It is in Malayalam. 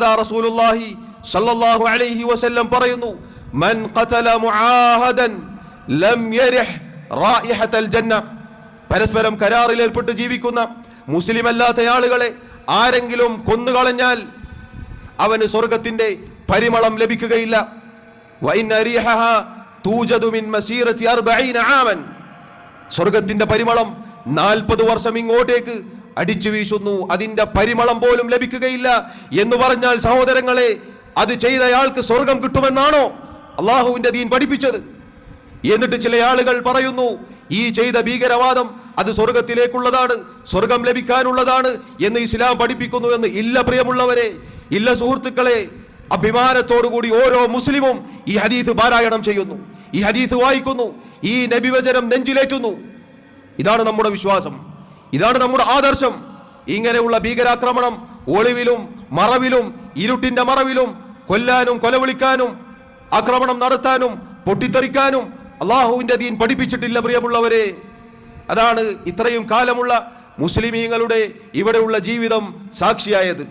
റസൂലുള്ളാഹി സല്ലല്ലാഹു അലൈഹി വസല്ലം പറയുന്നു മൻ ഖതല മുആഹദൻ ലം യരിഹ് റായിഹത്തൽ ജന്ന. പരസ്പരം കരാറിൽ ഏർപ്പെട്ട് ജീവിക്കുന്ന മുസ്ലിം അല്ലാത്ത ആളുകളെ ആരെങ്കിലും കൊന്നുകളഞ്ഞാൽ അവന് സ്വർഗത്തിന്റെ പരിമളം ലഭിക്കുകയില്ല. സ്വർഗത്തിന്റെ പരിമളം നാൽപ്പത് വർഷം ഇങ്ങോട്ടേക്ക് അടിച്ചു വീശുന്നു. അതിന്റെ പരിമളം പോലും ലഭിക്കുകയില്ല എന്ന് പറഞ്ഞാൽ സഹോദരങ്ങളെ അത് ചെയ്തയാൾക്ക് സ്വർഗം കിട്ടുമെന്നാണോ അള്ളാഹുവിന്റെ ദീൻ പഠിപ്പിച്ചത്? എന്നിട്ട് ചില ആളുകൾ പറയുന്നു ഈ ചെയ്ത ഭീകരവാദം അത് സ്വർഗത്തിലേക്കുള്ളതാണ് സ്വർഗം ലഭിക്കാനുള്ളതാണ് എന്ന് ഇസ്ലാം പഠിപ്പിക്കുന്നു എന്ന് ഇല്ല പ്രിയമുള്ളവരെ ഇല്ല സുഹൃത്തുക്കളെ അഭിമാനത്തോടുകൂടി ഓരോ മുസ്ലിമും ഈ ഹദീത്ത് പാരായണം ചെയ്യുന്നു. ഈ ഹദീത്ത് വായിക്കുന്നു ഈ നബിവചനം നെഞ്ചിലേറ്റുന്നു. ഇതാണ് നമ്മുടെ വിശ്വാസം. ഇതാണ് നമ്മുടെ ആദർശം. ഇങ്ങനെയുള്ള ഭീകരാക്രമണം ഒളിവിലും മറവിലും ഇരുട്ടിന്റെ മറവിലും കൊല്ലാനും കൊലവിളിക്കാനും ആക്രമണം നടത്താനും പൊട്ടിത്തെറിക്കാനും അള്ളാഹുവിന്റെ ദീൻ പഠിപ്പിച്ചിട്ടില്ല പ്രിയമുള്ളവരെ. അതാണ് ഇത്രയും കാലമുള്ള മുസ്ലിമീങ്ങളുടെ ഇവിടെയുള്ള ജീവിതം സാക്ഷിയായത്.